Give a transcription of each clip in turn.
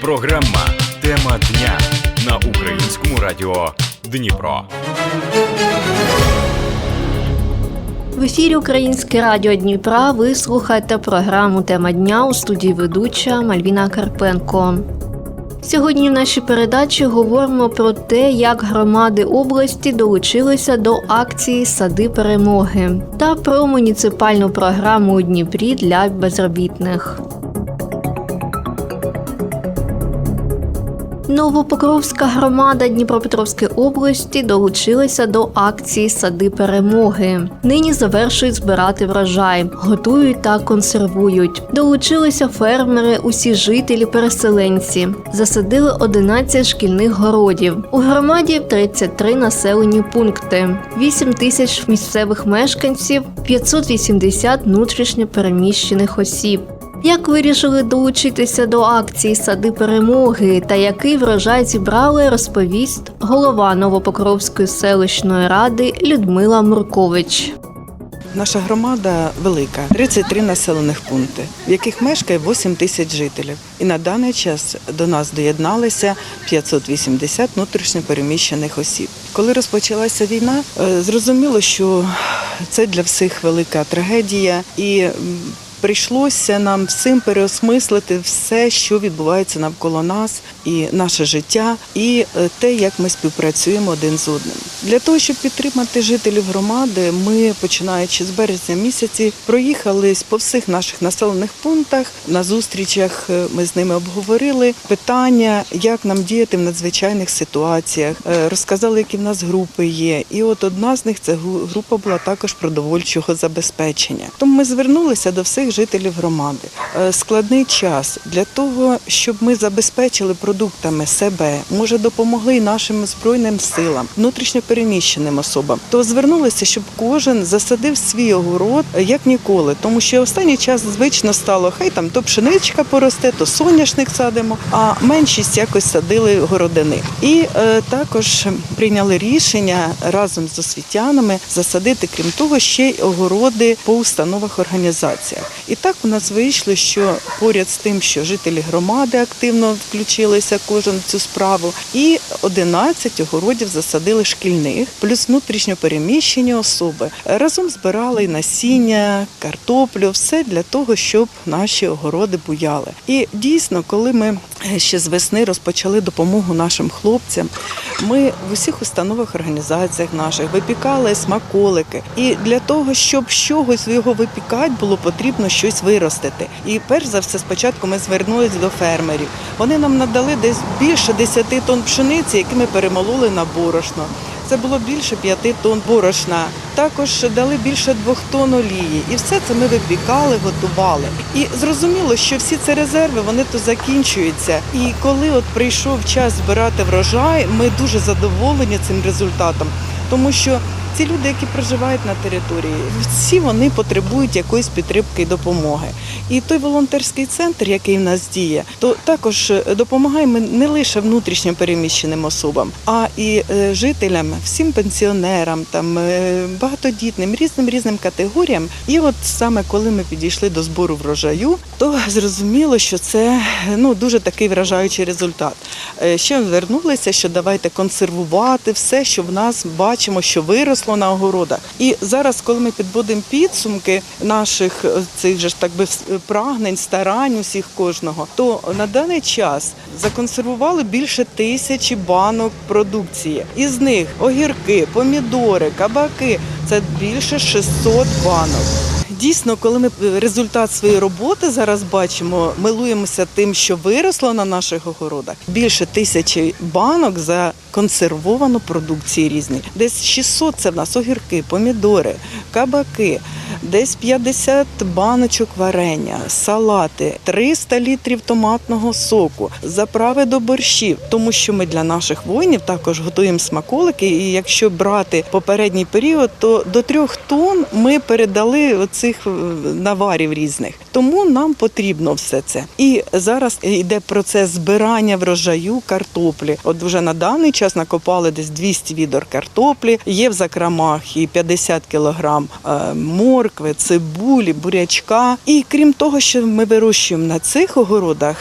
Програма Тема дня на українському радіо Дніпро. В ефірі Українське радіо Дніпра. Ви слухаєте програму Тема дня у студії ведуча Мальвіна Карпенко. Сьогодні в нашій передачі говоримо про те, як громади області долучилися до акції Сади перемоги та про муніципальну програму у Дніпрі для безробітних. Новопокровська громада Дніпропетровської області долучилася до акції Сади перемоги. Нині завершують збирати врожай, готують та консервують. Долучилися фермери, усі жителі, переселенці. Засадили 11 шкільних городів. У громаді 33 населені пункти, 8 тисяч місцевих мешканців, 580 внутрішньо переміщених осіб. Як вирішили долучитися до акції Сади перемоги та який врожай зібрали, розповість голова Новопокровської селищної ради Людмила Муркович. Наша громада велика, 33 населених пункти, в яких мешкає 8 тисяч жителів. І на даний час до нас доєдналися 580 внутрішньо переміщених осіб. Коли розпочалася війна, е, зрозуміло, що це для всіх велика трагедія і. Прийшлося нам всім переосмислити все, що відбувається навколо нас, і наше життя, і е, те, як ми співпрацюємо один з одним. Для того, щоб підтримати жителів громади, ми, починаючи з березня місяці, проїхались по всіх наших населених пунктах. На зустрічах е, ми з ними обговорили питання, як нам діяти в надзвичайних ситуаціях. Е, Розказали, які в нас групи є. І от одна з них це група була також продовольчого забезпечення. Тому ми звернулися до всіх жителів громади. Е, Складний час для того, щоб ми забезпечили продуктами себе, може допомогли і нашим збройним силам, внутрішньо переміщеним особам. То звернулися, щоб кожен засадив свій огород е, як ніколи, тому що останній час звично стало хай там то пшеничка поросте, то соняшник садимо, а меншість якось садили городини. І е, також прийняли рішення разом з освітянами засадити, крім того, ще й огороди по установах організаціях. І так у нас вийшло, що поряд з тим, що жителі громади активно включилися кожен в цю справу, і 11 огородів засадили шкільних, плюс внутрішньо переміщені особи. Разом збирали насіння, картоплю, все для того, щоб наші огороди буяли. І дійсно, коли ми ще з весни розпочали допомогу нашим хлопцям, ми в усіх установах організаціях наших випікали смаколики. І для того, щоб чогось його випікати, було потрібно щось виростити. І перш за все, спочатку ми звернулися до фермерів. Вони нам надали десь більше 10 тонн пшениці, які ми перемололи на борошно. Це було більше 5 тонн борошна. Також дали більше 2 тонн олії. І все це ми випікали, готували. І зрозуміло, що всі ці резерви вони то закінчуються. І коли от прийшов час збирати врожай, ми дуже задоволені цим результатом, тому що ці люди, які проживають на території, всі вони потребують якоїсь підтримки і допомоги. І той волонтерський центр, який в нас діє, то також е, допомагає не лише внутрішньо переміщеним особам, а і е, жителям, всім пенсіонерам, там е, багатодітним, різним різним категоріям. І от саме коли ми підійшли до збору врожаю, то зрозуміло, що це ну дуже такий вражаючий результат. Ще звернулися, що давайте консервувати все, що в нас бачимо, що виросло на огородах. І зараз, коли ми підводимо підсумки наших е, цих же ж так би прагнень, старань усіх кожного, то на даний час законсервували більше тисячі банок продукції. Із них огірки, помідори, кабаки це більше 600 банок. Дійсно, коли ми е, результат своєї роботи зараз бачимо, милуємося тим, що виросло на наших огородах. Більше тисячі банок за консервовану продукцію різні. Десь 600 – це в нас огірки, помідори, кабаки, десь 50 баночок варення, салати, 300 літрів томатного соку, заправи до борщів, тому що ми для наших воїнів також готуємо смаколики. І якщо брати попередній період, то до трьох тонн ми передали оцих е, наварів різних. Тому нам потрібно все це. І зараз йде процес збирання врожаю картоплі. От вже на даний час накопали десь 200 відер картоплі. Є в закромах і 50 кілограм е, моркви, цибулі, бурячка. І крім того, що ми вирощуємо на цих огородах.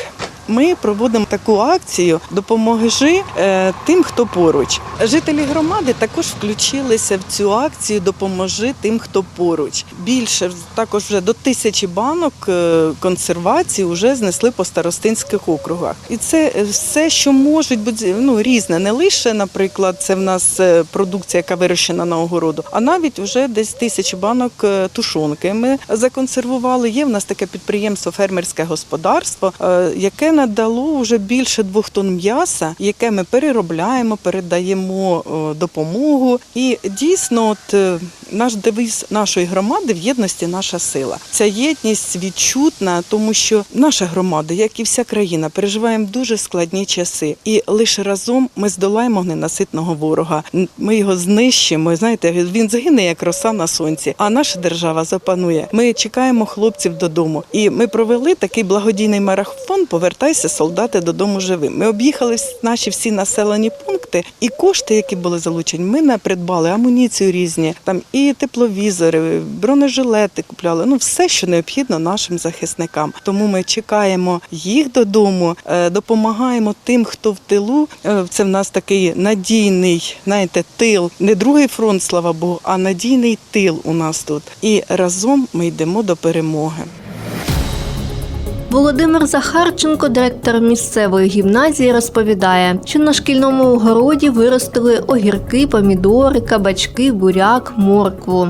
Ми проводимо таку акцію Допоможи е, тим, хто поруч. Жителі громади також включилися в цю акцію Допоможи тим, хто поруч. Більше також вже до тисячі банок е, консервації вже знесли по старостинських округах. І це е, все, що можуть бути ну, різне, не лише, наприклад, це в нас продукція, яка вирощена на огороду, а навіть вже десь тисячі банок тушонки. Ми законсервували. Є в нас таке підприємство фермерське господарство, яке надало вже більше двох тонн м'яса, яке ми переробляємо, передаємо е, допомогу. І дійсно, от е, наш девіз нашої громади в єдності наша сила. Ця єдність відчутна, тому що наша громада, як і вся країна, переживаємо дуже складні часи, і лише разом ми здолаємо ненаситного ворога. Ми його знищимо. Знаєте, він згине як роса на сонці. А наша держава запанує. Ми чекаємо хлопців додому. І ми провели такий благодійний марафон Повертайся, солдати додому живим. Ми об'їхали наші всі населені пункти, і кошти, які були залучені, ми не придбали амуніцію різні, там і тепловізори, бронежилети купляли. Ну все, що необхідно нашим захисникам. Тому ми чекаємо їх додому, е, допомагаємо тим, хто в тилу. Е, Це в нас такий надійний, знаєте, тил, не другий фронт, слава Богу, а надійний тил у нас тут. І разом ми йдемо до перемоги. Володимир Захарченко, директор місцевої гімназії, розповідає, що на шкільному городі виростили огірки, помідори, кабачки, буряк, моркву.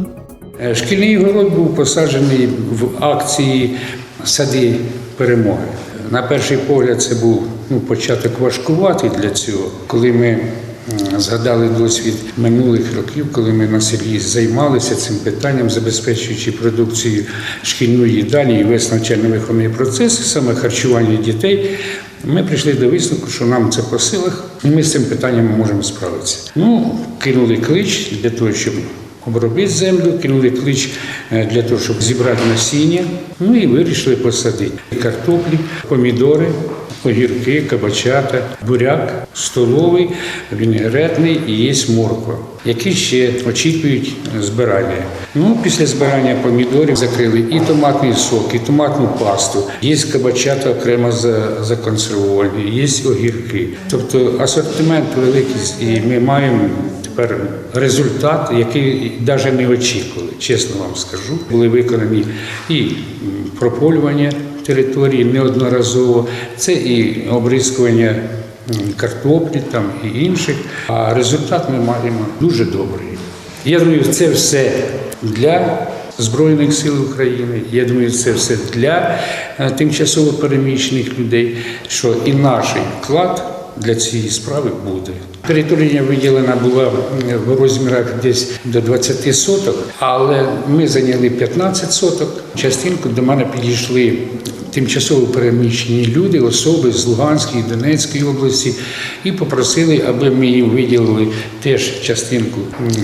Е, Шкільний город був посаджений в акції Сади перемоги. На перший погляд, це був ну, початок важкуватий для цього, коли ми згадали досвід минулих років, коли ми на селі займалися цим питанням, забезпечуючи продукцію шкільної їдальні і весь навчально-виховний процес, саме харчування дітей. Ми прийшли до висновку, що нам це по силах, і ми з цим питанням можемо справитися. Ну, кинули клич для того, щоб обробити землю, кинули клич е, для того, щоб зібрати насіння. Ну і вирішили посадити картоплі, помідори, огірки, кабачата, буряк, столовий, вінегретний і є морква, які ще очікують збирання. Ну, після збирання помідорів закрили і томатний сок, і томатну пасту. Є кабачата окремо за- законсервовані, є огірки. Тобто асортимент великий, і ми маємо тепер результат, який навіть не очікували, чесно вам скажу. Були виконані і прополювання території неодноразово, це і обрискування картоплі там і інших. А результат ми маємо дуже добрий. Я думаю, це все для Збройних сил України. Я думаю, це все для е, тимчасово переміщених людей, що і наш вклад для цієї справи буде. Територія виділена була в розмірах десь до 20 соток, але ми зайняли 15 соток. Частинку до мене підійшли тимчасово переміщені люди, особи з Луганської, Донецької області, і попросили, аби ми їм виділили теж частинку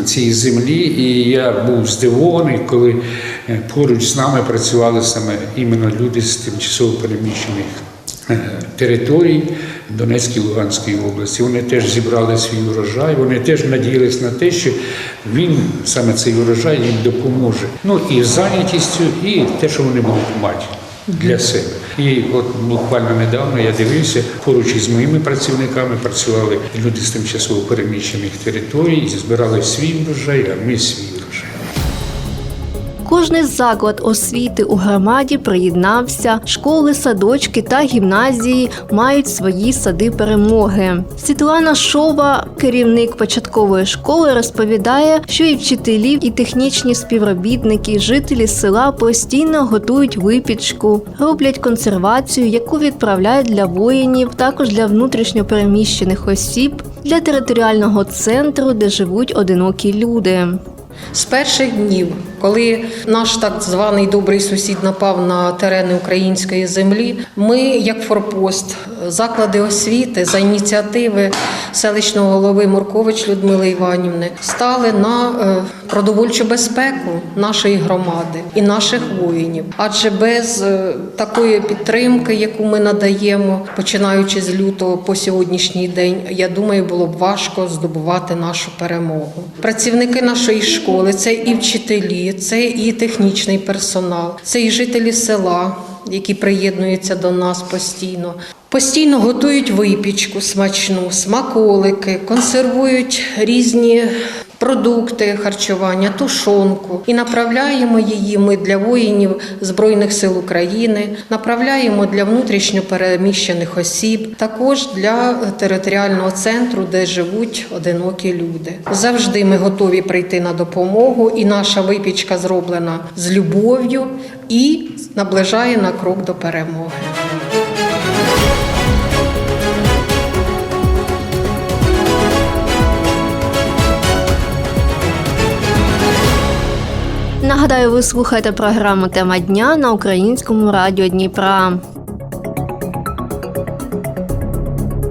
цієї землі. І я був здивований, коли е, поруч з нами працювали саме іменно люди з тимчасово переміщених територій Донецької Луганської області. Вони теж зібрали свій урожай, вони теж надіялись на те, що він саме цей урожай їм допоможе. Ну і зайнятістю, і те, що вони будуть мати для себе. І от буквально недавно я дивився, поруч із моїми працівниками працювали люди з тимчасово переміщених територій, збирали свій врожай, а ми свій. Кожний заклад освіти у громаді приєднався. Школи, садочки та гімназії мають свої сади перемоги. Світлана Шова, керівник початкової школи, розповідає, що і вчителі, і технічні співробітники, жителі села постійно готують випічку, роблять консервацію, яку відправляють для воїнів, також для внутрішньопереміщених осіб, для територіального центру, де живуть одинокі люди. З перших днів, коли наш так званий добрий сусід напав на терени української землі, ми, як форпост, заклади освіти за ініціативи селищного голови Муркович Людмили Іванівни, стали на е, продовольчу безпеку нашої громади і наших воїнів. Адже без е, такої підтримки, яку ми надаємо, починаючи з лютого по сьогоднішній день, я думаю, було б важко здобувати нашу перемогу. Працівники нашої школи це і вчителі, це і технічний персонал, це і жителі села. які приєднуються до нас постійно. Постійно готують випічку смачну, смаколики, консервують різні продукти харчування, тушонку. І направляємо її ми для воїнів Збройних сил України, направляємо для внутрішньо переміщених осіб, також для територіального центру, де живуть одинокі люди. Завжди ми готові прийти на допомогу, і наша випічка зроблена з любов'ю і наближає на крок до перемоги. Нагадаю, ви слухаєте програму Тема дня на українському радіо Дніпра.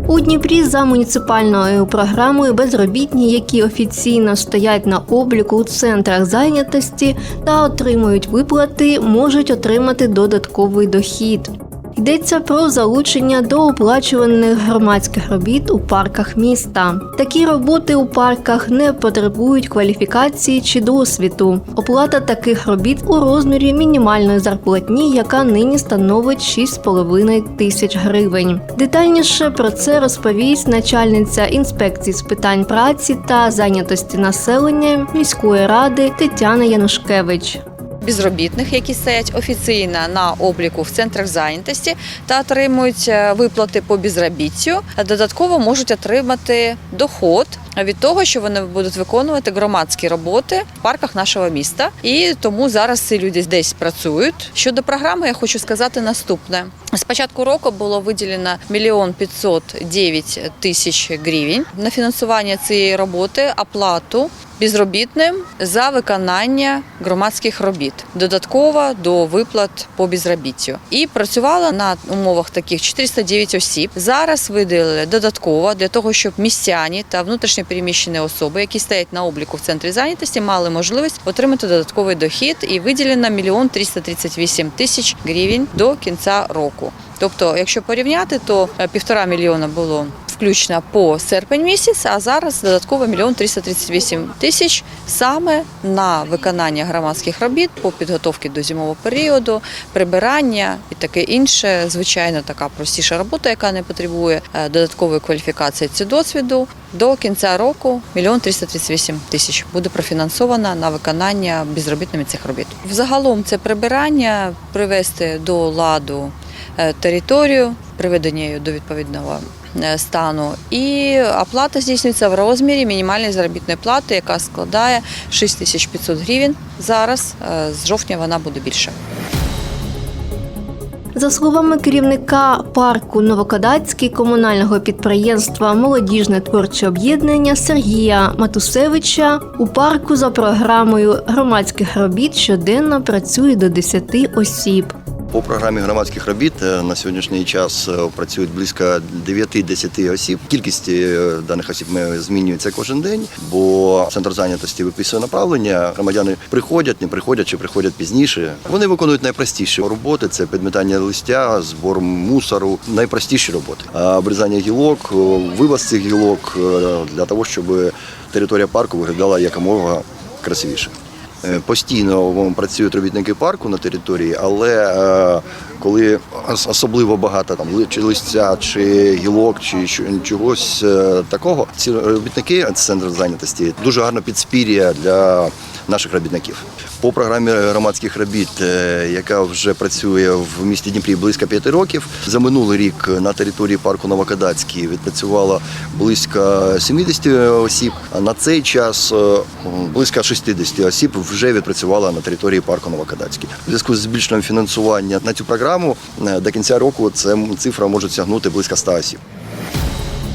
У Дніпрі за муніципальною програмою безробітні, які офіційно стоять на обліку у центрах зайнятості та отримують виплати, можуть отримати додатковий дохід. Йдеться про залучення до оплачуваних громадських робіт у парках міста. Такі роботи у парках не потребують кваліфікації чи досвіду. Оплата таких робіт у розмірі мінімальної зарплатні, яка нині становить 6,5 тисяч гривень. Детальніше про це розповість начальниця інспекції з питань праці та зайнятості населення міської ради Тетяна Янушкевич. Безробітних, які стоять офіційно на обліку в центрах зайнятості та отримують е, виплати по безробіттю. Додатково можуть отримати доход від того, що вони будуть виконувати громадські роботи в парках нашого міста. І тому зараз ці люди десь працюють. Щодо програми, я хочу сказати наступне: з початку року було виділено мільйон 509 тисяч гривень на фінансування цієї роботи, оплату безробітним за виконання громадських робіт додатково до виплат по безробіттю. І працювала на умовах таких 409 осіб. Зараз виділили додатково для того, щоб містяні та внутрішньо переміщені особи, які стоять на обліку в центрі зайнятості, мали можливість отримати додатковий дохід і виділено мільйон 338 тисяч гривень до кінця року. Тобто, якщо порівняти, то е, півтора мільйона було включно по серпень місяць, а зараз додатково мільйон 338 тисяч саме на виконання громадських робіт по підготовці до зимового періоду, прибирання і таке інше. Звичайно, така простіша робота, яка не потребує е, додаткової кваліфікації чи досвіду. До кінця року мільйон 338 тисяч буде профінансовано на виконання безробітними цих робіт. Взагалом це прибирання привести до ладу територію, приведення її до відповідного е, стану. І оплата здійснюється в розмірі мінімальної заробітної плати, яка складає 6500 гривень. Зараз е, з жовтня вона буде більше. За словами керівника парку Новокодацький комунального підприємства Молодіжне творче об'єднання Сергія Матусевича, у парку за програмою громадських робіт щоденно працює до 10 осіб. По програмі громадських робіт е, на сьогоднішній час е, працюють близько 9-10 осіб. Кількість е, даних осіб змінюється кожен день, бо центр зайнятості виписує направлення. Громадяни приходять, не приходять чи приходять пізніше. Вони виконують найпростіші роботи: це підмітання листя, збор мусору, найпростіші роботи. Обрізання гілок, вивоз цих гілок для того, щоб територія парку виглядала якомога красивіше. Е, Постійно працюють робітники парку на території, але е, коли особливо багато там чи листя, чи гілок, чи чогось е, такого, ці робітники центру зайнятості дуже гарно підспір'я для наших робітників. По програмі громадських робіт, яка вже працює в місті Дніпрі близько п'яти років. За минулий рік на території парку Новокадацький відпрацювало близько 70 осіб. На цей час близько 60 осіб вже відпрацювала на території парку Новокадацький. У зв'язку з збільшенням фінансування на цю програму е, до кінця року це цифра може сягнути близько 100 осіб.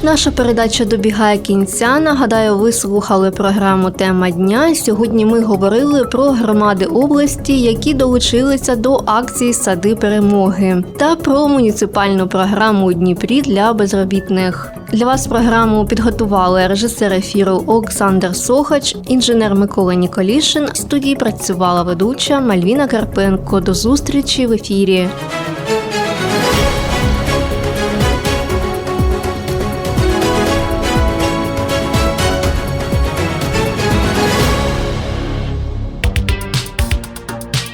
Наша передача добігає кінця. Нагадаю, ви слухали програму Тема дня. Сьогодні ми говорили про громади області, які долучилися до акції Сади перемоги та про муніципальну програму у Дніпрі для безробітних. Для вас програму підготували режисер ефіру Олександр Сохач, інженер Микола Ніколішин. В студії працювала ведуча Мальвіна Карпенко. До зустрічі в ефірі.